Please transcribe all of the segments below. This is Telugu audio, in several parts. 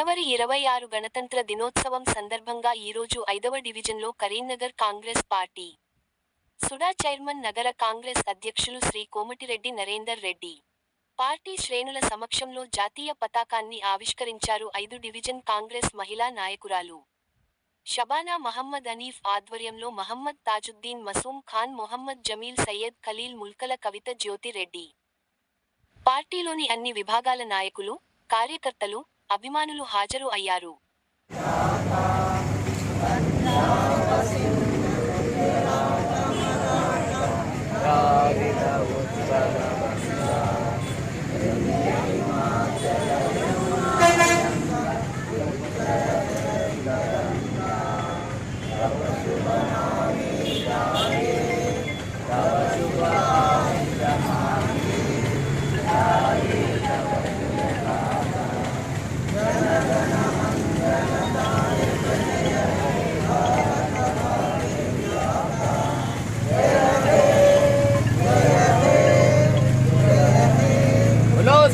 జనవరి ఇరవై ఆరు గణతంత్ర దినోత్సవం సందర్భంగా ఈరోజు ఐదవ డివిజన్లో కరీంనగర్ కాంగ్రెస్ పార్టీ సుడా చైర్మన్ నగర కాంగ్రెస్ అధ్యక్షులు శ్రీ కోమటిరెడ్డి నరేందర్ రెడ్డి. పార్టీ శ్రేణుల సమక్షంలో జాతీయ పతాకాన్ని ఆవిష్కరించారు ఐదు డివిజన్ కాంగ్రెస్ మహిళా నాయకురాలు. షబానా మహమ్మద్ అనీఫ్ ఆధ్వర్యంలో మహమ్మద్ తాజుద్దీన్ మసూమ్ ఖాన్ మొహమ్మద్ జమీల్ సయ్యద్ ఖలీల్ ముల్కల కవిత జ్యోతి రెడ్డి. పార్టీలోని అన్ని విభాగాల నాయకులు కార్యకర్తలు అభిమానులు హాజరు అయ్యారు.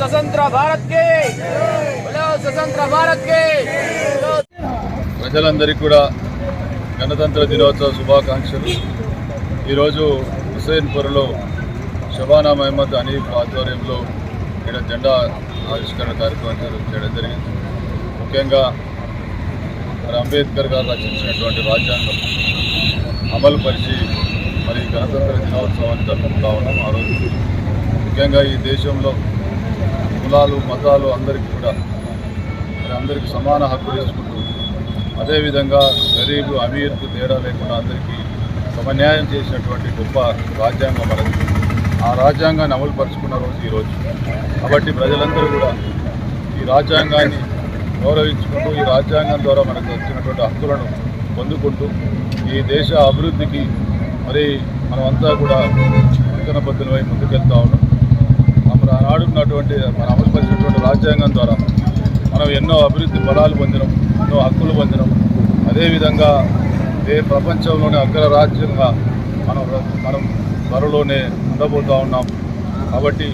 స్వతంత్ర భారత్ స్వతంత్ర భారత్ ప్రజలందరికీ కూడా గణతంత్ర దినోత్సవ శుభాకాంక్షలు. ఈరోజు హుసేన్పూర్లో షబానా మహమ్మద్ హనీఫ్ ఆధ్వర్యంలో ఇక్కడ జెండా ఆవిష్కరణ కార్యక్రమం చేయడం జరిగింది. ముఖ్యంగా మరి అంబేద్కర్ గారు రచించినటువంటి రాజ్యాంగం అమలు పరిచి మరి గణతంత్ర దినోత్సవాన్ని జరుపుకుంటా ఉన్నాం ఆ రోజు. ముఖ్యంగా ఈ దేశంలో కులాలు మతాలు అందరికీ కూడా మరి అందరికీ సమాన హక్కులు ఇచ్చుకుంటూ అదేవిధంగా గరీబు అమీర్కు తేడా లేకుండా అందరికీ సమన్యాయం చేసినటువంటి గొప్ప రాజ్యాంగం మనది. ఆ రాజ్యాంగాన్ని అమలు పరుచుకున్న రోజు. ఈరోజు కాబట్టి ప్రజలందరూ కూడా ఈ రాజ్యాంగాన్ని గౌరవించుకుంటూ ఈ రాజ్యాంగం ద్వారా మనకు వచ్చినటువంటి హక్కులను పొందుకుంటూ ఈ దేశ అభివృద్ధికి మరి మనమంతా కూడా నూతన పద్ధతులపై ముందుకెళ్తా ఉన్నాం. నాడున్నటువంటి మన అమలుపరిచినటువంటి రాజ్యాంగం ద్వారా మనం ఎన్నో అభివృద్ధి బలాలు పొందినాం ఎన్నో హక్కులు పొందినాం. అదేవిధంగా ఏ ప్రపంచంలోనే అగ్ర రాజ్యంగా మనం మనం త్వరలోనే ఉండబోతూ ఉన్నాం. కాబట్టి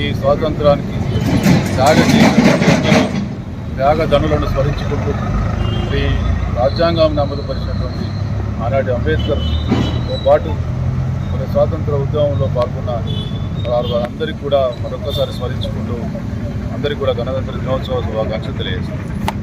ఈ స్వాతంత్రానికి త్యాగం చేసినటువంటి ఎందరో త్యాగధనులను స్మరించుకుంటూ ఈ రాజ్యాంగం అమలుపరిచినటువంటి ఆనాటి అంబేద్కర్తో పాటు మన స్వాతంత్ర ఉద్యమంలో పాల్గొన్న వారు వారందరికీ కూడా మరొకసారి స్మరించుకుంటూ అందరికీ కూడా గణతంత్ర దినోత్సవ శుభాకాంక్షలు తెలియజేస్తాను